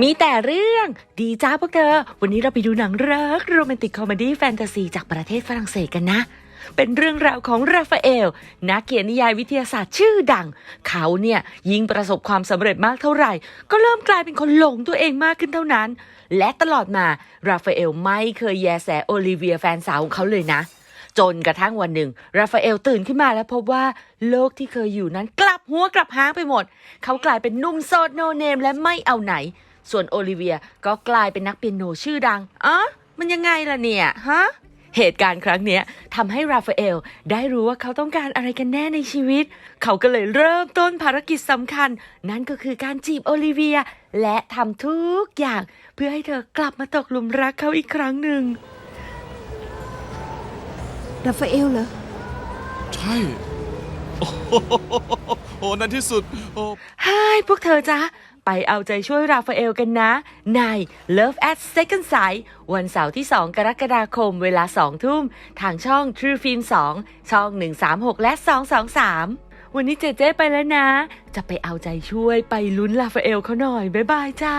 มีแต่เรื่องดีจ้าพวกเธอ วันนี้เราไปดูหนังรักโรแมนติกคอมเมดี้แฟนตาซีจากประเทศฝรั่งเศสกันนะ เป็นเรื่องราวของราฟาเอล นักเขียนนิยายวิทยาศาสตร์ชื่อดัง เขาเนี่ยยิ่งประสบความสำเร็จมากเท่าไหร่ ก็เริ่มกลายเป็นคนหลงตัวเองมากขึ้นเท่านั้น และตลอดมาราฟาเอลไม่เคยแยแสโอลิเวียแฟนสาวของเขาเลยนะจนกระทั่งวันหนึ่ง ราฟาเอลตื่นขึ้นมาแล้วพบว่าโลกที่เคยอยู่นั้นกลับหัวกลับหางไปหมด เขากลายเป็นนุ่มโสดโนเนมและไม่เอาไหน ส่วนโอลิเวียก็กลายเป็นนักเปียโนชื่อดังอ๋อมันยังไงล่ะเนี่ยฮะเหตุการณ์ครั้งเนี้ยทำให้ราฟาเอลได้รู้ว่าเขาต้องการอะไรกันแน่ในชีวิต เขาก็เลยเริ่มต้นภารกิจสำคัญ นั่นก็คือการจีบโอลิเวีย และทำทุกอย่าง เพื่อให้เธอกลับมาตกหลุมรักเขาอีกครั้งหนึ่งราฟาเอลเหรอ ใช่โอ้โหโอ้นั่นที่สุดโอ้ไฮ้พวกเธอจ๊ะ ไปเอาใจช่วยราฟาเอลกันนะ ใน Love at Second Sight วันเสาร์ที่ 2 กรกฎาคมเวลา 2 ทุ่ม ทางช่อง True Film 2 ช่อง 136 และ 223 วันนี้เจเจไปแล้วนะ จะไปเอาใจช่วยไปลุ้นราฟาเอลเขาหน่อย บ๊ายบายจ้า